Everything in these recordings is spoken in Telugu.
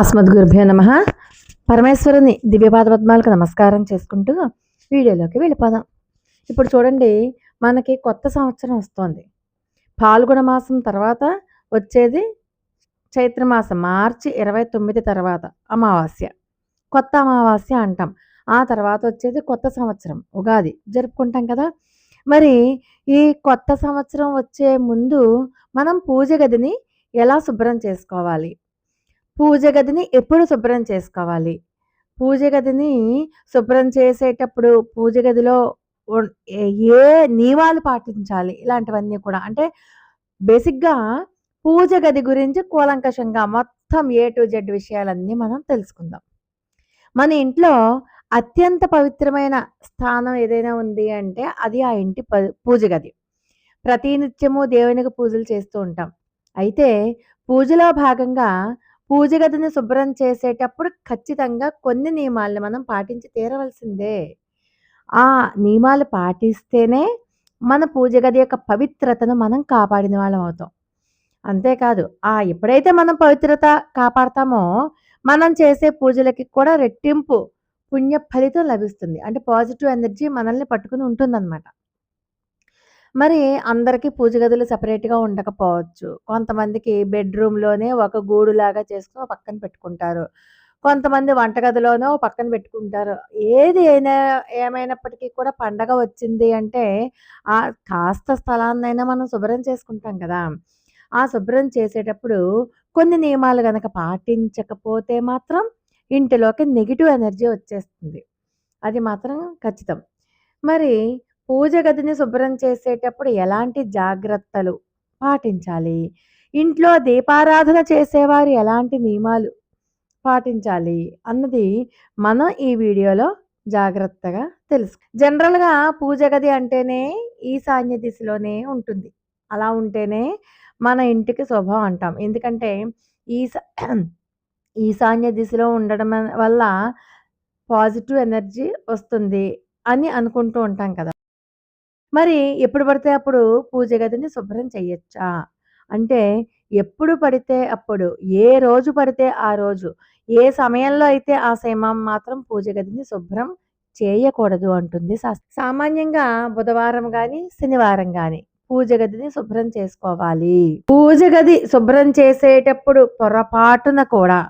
అస్మద్గురుభ్యో నమ. పరమేశ్వరుని దివ్యపాద పద్మాలకు నమస్కారం చేసుకుంటూ వీడియోలోకి వెళ్ళిపోదాం. ఇప్పుడు చూడండి మనకి కొత్త సంవత్సరం వస్తోంది. పాల్గొన మాసం తర్వాత వచ్చేది చైత్రమాసం మార్చి ఇరవై తొమ్మిది తర్వాత అమావాస్య. కొత్త అమావాస్య అంటాం. ఆ తర్వాత వచ్చేది కొత్త సంవత్సరం ఉగాది. జరుపుకుంటాం కదా. మరి ఈ కొత్త సంవత్సరం వచ్చే ముందు మనం పూజ గదిని ఎలా శుభ్రం చేసుకోవాలి? పూజ గదిని ఎప్పుడు శుభ్రం చేసుకోవాలి? పూజ గదిని శుభ్రం చేసేటప్పుడు పూజ గదిలో ఏ నియమాలు పాటించాలి? ఇలాంటివన్నీ కూడా. అంటే బేసిక్గా పూజ గది గురించి కూలంకషంగా మొత్తం ఏ టు జెడ్ విషయాలన్నీ మనం తెలుసుకుందాం. మన ఇంట్లో అత్యంత పవిత్రమైన స్థానం ఏదైనా ఉంది అంటే అది ఆ ఇంటి ప- పూజ గది. ప్రతినిత్యము దేవునికి పూజలు చేస్తూ ఉంటాం. అయితే పూజలో భాగంగా పూజ గదిని శుభ్రం చేసేటప్పుడు ఖచ్చితంగా కొన్ని నియమాలను మనం పాటించి తీరవలసిందే. ఆ నియమాలు పాటిస్తేనే మన పూజ గది యొక్క పవిత్రతను మనం కాపాడిన వాళ్ళం అవుతాం. అంతేకాదు ఆ ఎప్పుడైతే మనం పవిత్రత కాపాడతామో మనం చేసే పూజలకి కూడా రెట్టింపు పుణ్య ఫలితం లభిస్తుంది. అంటే పాజిటివ్ ఎనర్జీ మనల్ని పట్టుకుని ఉంటుందన్నమాట. మరి అందరికీ పూజ గదులు సపరేట్గా ఉండకపోవచ్చు. కొంతమందికి బెడ్‌రూమ్‌లోనే ఒక గూడులాగా చేసుకుని పక్కన పెట్టుకుంటారు. కొంతమంది వంటగదిలోనో పక్కన పెట్టుకుంటారు. ఏది అయినా ఏమైనప్పటికీ కూడా పండగ వచ్చింది అంటే ఆ కాస్త స్థలాన్నైనా మనం శుభ్రం చేసుకుంటాం కదా! ఆ శుభ్రం చేసేటప్పుడు కొన్ని నియమాలు కనుక పాటించకపోతే మాత్రం ఇంటిలోకి నెగిటివ్ ఎనర్జీ వచ్చేస్తుంది. అది మాత్రం ఖచ్చితం. మరి పూజ గదిని శుభ్రం చేసేటప్పుడు ఎలాంటి జాగ్రత్తలు పాటించాలి? ఇంట్లో దీపారాధన చేసేవారు ఎలాంటి నియమాలు పాటించాలి? అన్నది మనం ఈ వీడియోలో జాగ్రత్తగా తెలుసు జనరల్‌గా పూజ గది అంటేనే ఈశాన్య దిశలోనే ఉంటుంది. అలా ఉంటేనే మన ఇంటికి శుభం అంటాం. ఎందుకంటే ఈశా ఈశాన్య దిశలో ఉండడం వల్ల పాజిటివ్ ఎనర్జీ వస్తుంది అని అనుకుంటూ ఉంటాం కదా! మరి ఎప్పుడు పడితే అప్పుడు పూజ గదిని శుభ్రం చేయొచ్చా? అంటే ఎప్పుడు పడితే అప్పుడు, ఏ రోజు పడితే ఆ రోజు, ఏ సమయంలో అయితే ఆ సమయం మాత్రం పూజ గదిని శుభ్రం చేయకూడదు అంటుంది సామాన్యంగా బుధవారం గాని, శనివారం గాని పూజ గదిని శుభ్రం చేసుకోవాలి. పూజ గది శుభ్రం చేసేటప్పుడు పొరపాటున కూడా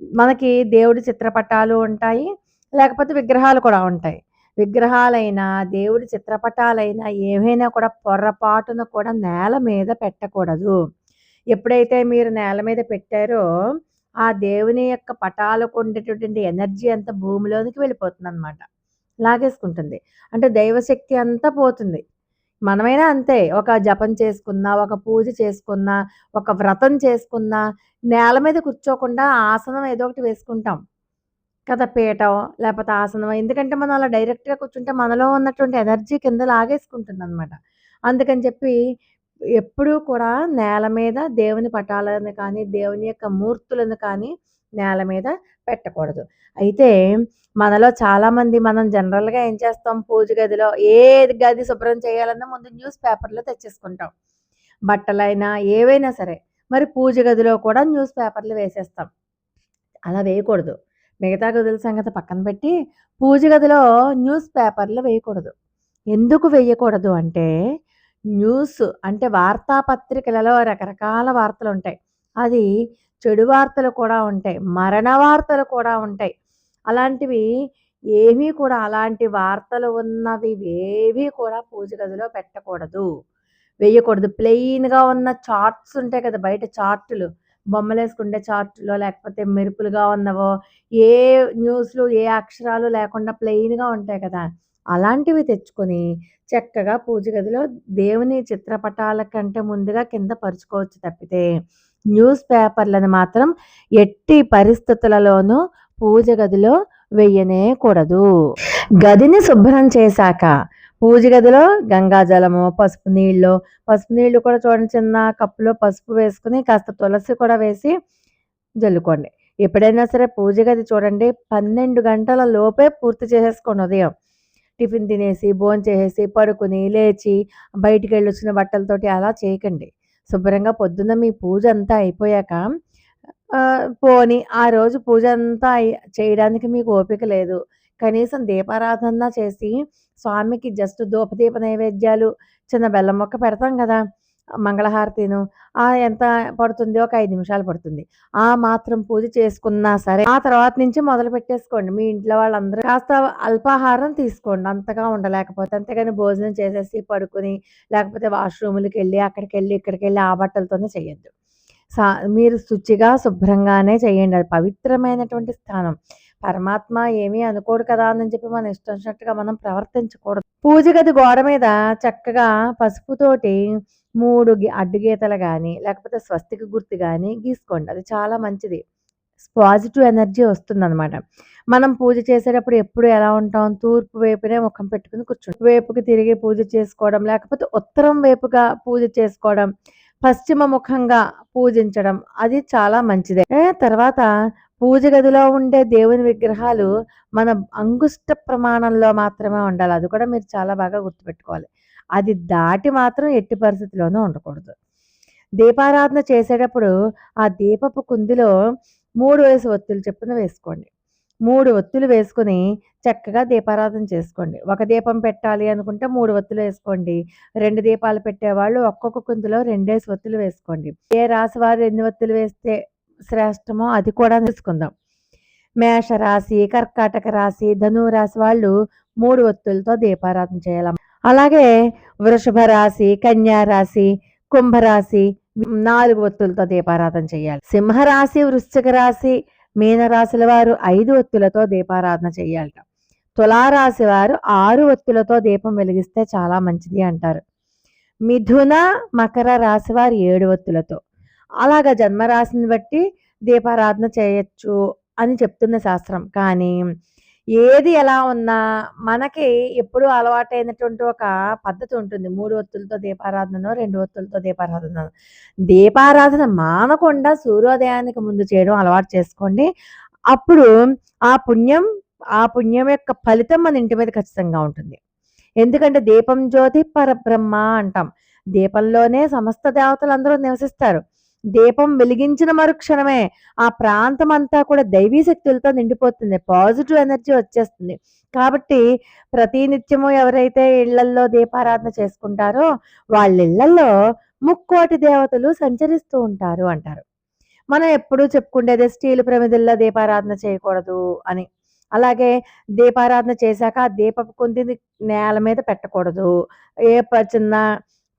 మనకి దేవుడి చిత్రపటాలు ఉంటాయి. లేకపోతే విగ్రహాలు కూడా ఉంటాయి. విగ్రహాలైనా, దేవుడి చిత్రపటాలైనా ఏవైనా కూడా పొరపాటున కూడా నేల మీద పెట్టకూడదు. ఎప్పుడైతే మీరు నేల మీద పెట్టారో ఆ దేవుని యొక్క పటాలకు ఉండేటటువంటి ఎనర్జీ అంతా భూమిలోనికి వెళ్ళిపోతుందన్నమాట. లాగేసుకుంటుంది. అంటే దైవశక్తి అంతా పోతుంది. మనమైనా అంతే. ఒక జపం చేసుకున్నా, ఒక పూజ చేసుకున్నా, ఒక వ్రతం చేసుకున్నా నేల మీద కూర్చోకుండా ఆసనం ఏదో ఒకటి వేసుకుంటాం. కదా! పీఠం లేకపోతే ఆసనం. ఎందుకంటే మనం అలా డైరెక్ట్‌గా కూర్చుంటే మనలో ఉన్నటువంటి ఎనర్జీ కింద లాగేసుకుంటుందనమాట. అందుకని చెప్పి ఎప్పుడూ కూడా నేల మీద దేవుని పటాలను కానీ, దేవుని యొక్క మూర్తులను కానీ నేల మీద పెట్టకూడదు. అయితే మనలో చాలామంది మనం జనరల్‌గా ఏం చేస్తాం పూజ గదిలో ఏది గది శుభ్రం చేయాలన్నా ముందు న్యూస్ పేపర్లో తెచ్చేసుకుంటాం. బట్టలైనా ఏవైనా సరే. మరి పూజ గదిలో కూడా న్యూస్ పేపర్‌లు వేసేస్తాం. అలా వేయకూడదు. మిగతా గదుల సంగతి పక్కన పెట్టి పూజ గదిలో న్యూస్ పేపర్‌లు వేయకూడదు. ఎందుకు వేయకూడదు అంటే న్యూస్ అంటే వార్తాపత్రికలలో రకరకాల వార్తలు ఉంటాయి అది చెడు వార్తలు కూడా ఉంటాయి. మరణ వార్తలు కూడా ఉంటాయి. అలాంటివి ఏమీ కూడా అలాంటి వార్తలు ఉన్నవి ఏవి కూడా పూజ గదిలో పెట్టకూడదు. వేయకూడదు. ప్లెయిన్‌గా ఉన్న చార్ట్స్ ఉంటాయి కదా! బయట చార్టులు. బొమ్మలు వేసుకుంటే చార్ట్లో లేకపోతే మెరుపులుగా ఉన్నవో, ఏ న్యూస్‌లు, ఏ అక్షరాలు లేకుండా ప్లెయిన్‌గా ఉంటాయి కదా! అలాంటివి తెచ్చుకొని చక్కగా పూజ గదిలో దేవుని చిత్రపటాల కంటే ముందుగా కింద పరుచుకోవచ్చు తప్పితే, న్యూస్ పేపర్‌లను మాత్రం ఎట్టి పరిస్థితులలోనూ పూజ గదిలో వెయ్యనే కూడదు. గదిని శుభ్రం చేశాక పూజ గదిలో గంగాజలము పసుపు నీళ్ళు పసుపు నీళ్ళు కూడా చూడండి చిన్న కప్పులో పసుపు వేసుకుని కాస్త తులసి కూడా వేసి జల్లుకోండి. ఎప్పుడైనా సరే పూజ గది చూడండి 12 గంటల లోపే పూర్తి చేసేసుకోండి ఉదయం. టిఫిన్ తినేసి, భోంచేసేసి, పడుకొని, లేచి బయటికి వెళ్ళి వచ్చిన బట్టలతోటి అలా చేయకండి. శుభ్రంగా పొద్దున్న మీ పూజ అంతా అయిపోయాక పోని ఆ రోజు పూజ అంతా చేయడానికి మీకు ఓపిక లేదు. కనీసం దీపారాధన చేసి స్వామికి జస్ట్ ధూపదీప నైవేద్యాలు, చిన్న బెల్లం మొక్క పెడతాం కదా మంగళహారతిను. ఆ ఎంత పడుతుంది? ఒక ఐదు నిమిషాలు పడుతుంది. ఆ మాత్రం పూజ చేసుకున్నా సరే, ఆ తర్వాత నుంచి మొదలు పెట్టేసుకోండి మీ ఇంట్లో వాళ్ళందరూ కాస్త అల్పాహారం తీసుకోండి. అంతగా ఉండలేకపోతే. అంతేగాని భోజనం చేసేసి పడుకొని, లేకపోతే వాష్‌రూములకెళ్ళి, అక్కడికెళ్ళి, ఇక్కడికెళ్ళి ఆ బట్టలతోనే చేయొద్దు. సా మీరు శుచిగా, శుభ్రంగానే చేయండి. అది పవిత్రమైనటువంటి స్థానం. పరమాత్మ ఏమీ అనుకోడు కదా! అని చెప్పి మన ఇష్టం వచ్చినట్టుగా మనం ప్రవర్తించకూడదు. పూజ గది గోడ మీద చక్కగా పసుపుతోటి 3 గి అడ్డు గీతలు లేకపోతే స్వస్తిక గుర్తు కానీ గీసుకోండి. అది చాలా మంచిది. పాజిటివ్ ఎనర్జీ వస్తుందన్నమాట మనం పూజ చేసేటప్పుడు ఎప్పుడు ఎలా ఉంటాం? తూర్పు వైపునే ముఖం పెట్టుకుని కూర్చుంటాం. వైపుకి తిరిగి పూజ చేసుకోవడం, లేకపోతే ఉత్తరం వైపుగా పూజ చేసుకోవడం, పశ్చిమ ముఖంగా పూజించడం అది చాలా మంచిదే. తర్వాత పూజ గదిలో ఉండే దేవుని విగ్రహాలు మన అంగుష్ట ప్రమాణంలో మాత్రమే ఉండాలి. అది కూడా మీరు చాలా బాగా గుర్తుపెట్టుకోవాలి. అది దాటి మాత్రం ఎట్టి పరిస్థితిలోనూ ఉండకూడదు. దీపారాధన చేసేటప్పుడు ఆ దీపపు కుందిలో మూడు వయసు ఒత్తులు చెప్పున వేసుకోండి. మూడు ఒత్తులు వేసుకొని చక్కగా దీపారాధన చేసుకోండి. ఒక దీపం పెట్టాలి అనుకుంటే మూడు ఒత్తులు వేసుకోండి. రెండు దీపాలు పెట్టేవాళ్ళు ఒక్కొక్క కుందులో రెండేసి ఒత్తులు వేసుకోండి. ఏ రాశి వారు ఎన్ని ఒత్తులు వేస్తే శ్రేష్టమో అది కూడా తెలుసుకుందాం. మేషరాశి, కర్కాటక రాశి, ధనురాశి రాశి వాళ్ళు మూడు ఒత్తులతో దీపారాధన చేయాలి అలాగే వృషభ రాశి, కన్యా రాశి, కుంభరాశి నాలుగు ఒత్తులతో దీపారాధన చేయాలి. సింహరాశి, వృశ్చిక రాశి, మీనరాశుల వారు ఐదు ఒత్తులతో దీపారాధన చేయాలట. తులారాశి వారు ఆరు ఒత్తులతో దీపం వెలిగిస్తే చాలా మంచిది అంటారు. మిథున, మకర రాశి వారు ఏడు ఒత్తులతో. అలాగా జన్మరాశిని బట్టి దీపారాధన చేయొచ్చు అని చెప్తున్న శాస్త్రం. కానీ ఏది ఎలా ఉన్నా మనకి ఎప్పుడు అలవాటైనటువంటి ఒక పద్ధతి ఉంటుంది. మూడు ఒత్తులతో దీపారాధననో, 2 ఒత్తులతో దీపారాధన దీపారాధన మానకుండా సూర్యోదయానికి ముందు చేయడం అలవాటు చేసుకోండి. అప్పుడు ఆ పుణ్యం ఆ పుణ్యం యొక్క ఫలితం మన ఇంటి మీద ఖచ్చితంగా ఉంటుంది. ఎందుకంటే దీపం జ్యోతి పరబ్రహ్మ అంటాం. దీపంలోనే సమస్త దేవతలందరూ నివసిస్తారు. దీపం వెలిగించిన మరుక్షణమే ఆ ప్రాంతం అంతా కూడా దైవీ శక్తులతో నిండిపోతుంది. పాజిటివ్ ఎనర్జీ వచ్చేస్తుంది. కాబట్టి ప్రతి నిత్యము ఎవరైతే ఇళ్ళల్లో దీపారాధన చేసుకుంటారో వాళ్ళ ఇళ్ళలో ముక్కోటి దేవతలు సంచరిస్తూ ఉంటారు అంటారు. మనం ఎప్పుడూ చెప్పుకుండేది స్టీలు ప్రమిదల్లో దీపారాధన చేయకూడదు అని. అలాగే దీపారాధన చేశాక ఆ దీపపు కుందిని నేల మీద పెట్టకూడదు. ఏ ప చిన్న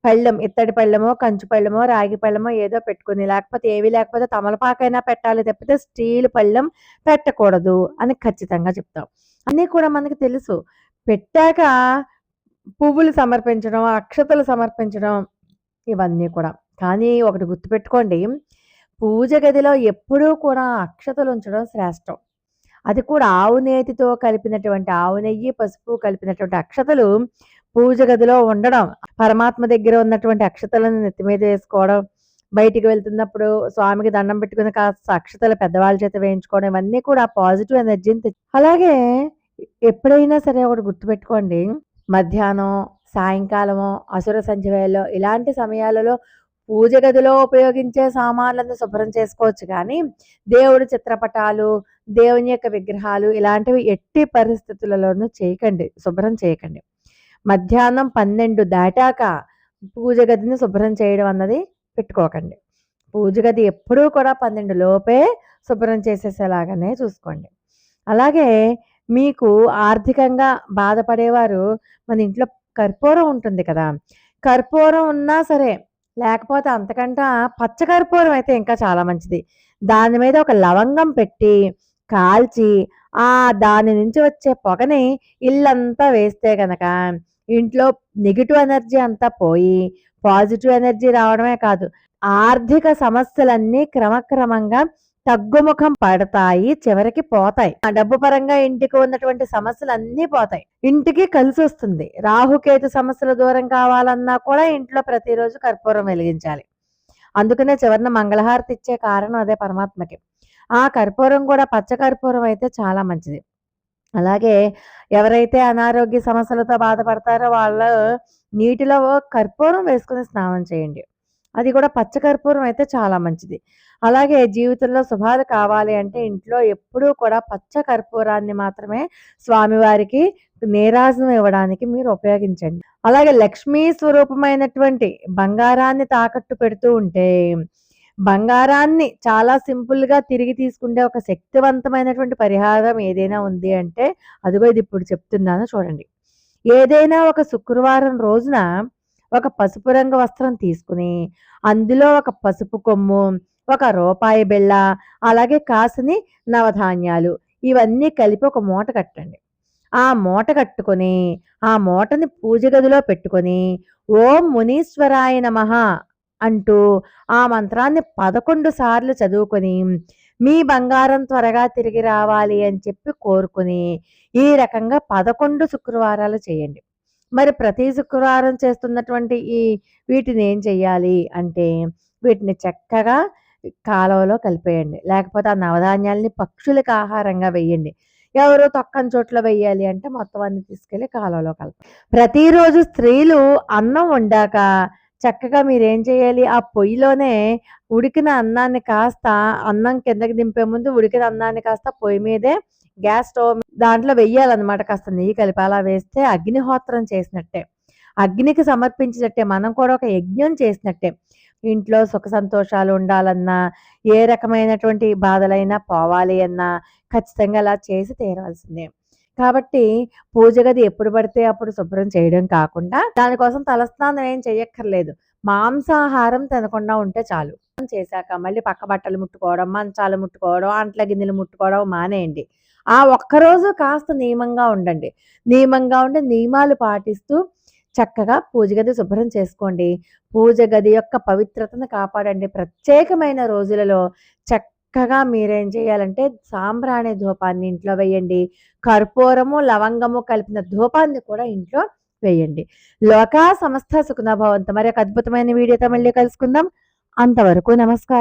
పళ్ళెం ఇత్తడి పళ్ళెమో, కంచు పళ్ళెమో, రాగి పళ్ళెమో ఏదో పెట్టుకుని లేకపోతే ఏవి లేకపోతే తమలపాకైనా పెట్టాలి తప్పితే స్టీల్ పళ్ళెం పెట్టకూడదు అని ఖచ్చితంగా చెప్తాం. అన్నీ కూడా మనకి తెలుసు. పెట్టాక పువ్వులు సమర్పించడం, అక్షతలు సమర్పించడం ఇవన్నీ కూడా. కానీ ఒకటి గుర్తుపెట్టుకోండి. పూజ గదిలో ఎప్పుడూ కూడా అక్షతలు ఉంచడం శ్రేష్టం. అది కూడా ఆవు నేతితో కలిపినటువంటి ఆవు నెయ్యి, పసుపు కలిపినటువంటి అక్షతలు పూజ గదిలో ఉండడం. పరమాత్మ దగ్గర ఉన్నటువంటి అక్షతలను నెత్తి మీద వేసుకోవడం, బయటికి వెళ్తున్నప్పుడు స్వామికి దండం పెట్టుకుని కాస్త అక్షతలు పెద్దవాళ్ళ చేత వేయించుకోవడం ఇవన్నీ కూడా పాజిటివ్ ఎనర్జీని తెచ్చు అలాగే ఎప్పుడైనా సరే ఒకటి గుర్తుపెట్టుకోండి. మధ్యాహ్నం, సాయంకాలము అసుర సంధ్యవేళలో ఇలాంటి సమయాలలో పూజ గదిలో ఉపయోగించే సామాన్లను శుభ్రం చేసుకోవచ్చు కానీ, దేవుడి చిత్రపటాలు, దేవుని యొక్క విగ్రహాలు ఇలాంటివి ఎట్టి పరిస్థితులలోనూ చేయకండి. శుభ్రం చేయకండి. మధ్యాహ్నం 12 దాటాక పూజ గదిని శుభ్రం చేయడం అన్నది పెట్టుకోకండి. పూజ గది ఎప్పుడూ కూడా 12 లోపే శుభ్రం చేసేసేలాగానే చూసుకోండి. అలాగే మీకు ఆర్థికంగా బాధపడేవారు మన ఇంట్లో కర్పూరం ఉంటుంది కదా! కర్పూరం ఉన్నా సరే, లేకపోతే అంతకంటే పచ్చ కర్పూరం అయితే ఇంకా చాలా మంచిది. దాని మీద ఒక లవంగం పెట్టి, కాల్చి ఆ దాని నుంచి వచ్చే పొగని ఇల్లంతా వేస్తే కనుక ఇంట్లో నెగిటివ్ ఎనర్జీ అంతా పోయి, పాజిటివ్ ఎనర్జీ రావడమే కాదు, ఆర్థిక సమస్యలన్నీ క్రమక్రమంగా తగ్గుముఖం పడతాయి. చివరికి పోతాయి. ఆ డబ్బు పరంగా ఇంటికి ఉన్నటువంటి సమస్యలు అన్నీ పోతాయి. ఇంటికి కలిసొస్తుంది. రాహుకేతు సమస్యలు దూరం కావాలన్నా కూడా ఇంట్లో ప్రతిరోజు కర్పూరం వెలిగించాలి. అందుకనే చివరిన మంగళహారతి ఇచ్చే కారణం అదే పరమాత్మకి. ఆ కర్పూరం కూడా పచ్చ కర్పూరం అయితే చాలా మంచిది. అలాగే ఎవరైతే అనారోగ్య సమస్యలతో బాధపడతారో వాళ్ళు నీటిలో కర్పూరం వేసుకుని స్నానం చేయండి. అది కూడా పచ్చ కర్పూరం అయితే చాలా మంచిది. అలాగే జీవితంలో శుభాలు కావాలి అంటే ఇంట్లో ఎప్పుడూ కూడా పచ్చ కర్పూరాన్ని మాత్రమే స్వామివారికి నేరాజనం ఇవ్వడానికి మీరు ఉపయోగించండి అలాగే లక్ష్మీ స్వరూపమైనటువంటి బంగారాన్ని తాకట్టు పెడుతూ ఉంటే బంగారాన్ని చాలా సింపుల్గా తిరిగి తీసుకుంటే ఒక శక్తివంతమైనటువంటి పరిహారం ఏదైనా ఉంది అంటే అదిగో ఇది ఇప్పుడు చెప్తున్నాను చూడండి. ఏదైనా ఒక శుక్రవారం రోజున ఒక పసుపు రంగు వస్త్రం తీసుకుని అందులో ఒక పసుపు కొమ్ము ఒక రూపాయి బిళ్ళ అలాగే కాసుని నవధాన్యాలు ఇవన్నీ కలిపి ఒక మూట కట్టండి. ఆ మూట కట్టుకొని ఆ మూటని పూజ గదిలో పెట్టుకొని ఓం మునీశ్వరాయ నమ అంటూ ఆ మంత్రాన్ని పదకొండు సార్లు చదువుకొని మీ బంగారం త్వరగా తిరిగి రావాలి అని చెప్పి కోరుకుని ఈ రకంగా పదకొండు శుక్రవారాలు చేయండి. మరి ప్రతి శుక్రవారం చేస్తున్నటువంటి ఈ వీటిని ఏం చెయ్యాలి అంటే వీటిని చక్కగా కాలువలో కలిపేయండి. లేకపోతే ఆ నవధాన్యాల్ని పక్షులకు ఆహారంగా వేయండి ఎవరు తొక్కని చోట్ల వేయాలి అంటే మొత్తం అన్ని తీసుకెళ్ళి కాలువలో కలపండి. ప్రతిరోజు స్త్రీలు అన్నం వండాక చక్కగా మీరేం చేయాలి? ఆ పొయ్యిలోనే ఉడికిన అన్నాన్ని కాస్త అన్నం కిందకి దింపే ముందు ఉడికిన అన్నాన్ని కాస్త పొయ్యి మీదే గ్యాస్ స్టవ్ దాంట్లో వెయ్యాలన్నమాట కాస్త నెయ్యి కలిపి అలా వేస్తే అగ్నిహోత్రం చేసినట్టే. అగ్నికి సమర్పించినట్టే. మనం కూడా ఒక యజ్ఞం చేసినట్టే. ఇంట్లో సుఖ సంతోషాలు ఉండాలన్నా ఏ రకమైనటువంటి బాధలైనా పోవాలి అన్నా ఖచ్చితంగా అలా చేసి తీరాల్సిందే కాబట్టి పూజ గది ఎప్పుడు పడితే అప్పుడు శుభ్రం చేయడం కాకుండా దానికోసం తలస్నానం ఏం చెయ్యక్కర్లేదు. మాంసాహారం తినకుండా ఉంటే చాలు. చేశాక మళ్ళీ పక్క బట్టలు ముట్టుకోవడం మంచాలు ముట్టుకోవడం అంట్ల గిన్నెలు ముట్టుకోవడం మానేయండి. ఆ ఒక్కరోజు కాస్త నియమంగా ఉండండి. నియమంగా ఉండి నియమాలు పాటిస్తూ చక్కగా పూజ గది శుభ్రం చేసుకోండి. పూజ గది యొక్క పవిత్రతను కాపాడండి. ప్రత్యేకమైన రోజులలో చక్క చక్కగా మీరేం చేయాలంటే సాంబ్రాణి ధూపాన్ని ఇంట్లో వేయండి. కర్పూరము లవంగము కలిపిన ధూపాన్ని కూడా ఇంట్లో వేయండి. లోకా సమస్త సుఖనభవంతో మరి ఒక అద్భుతమైన వీడియోతో మళ్ళీ కలుసుకుందాం. అంతవరకు నమస్కారం.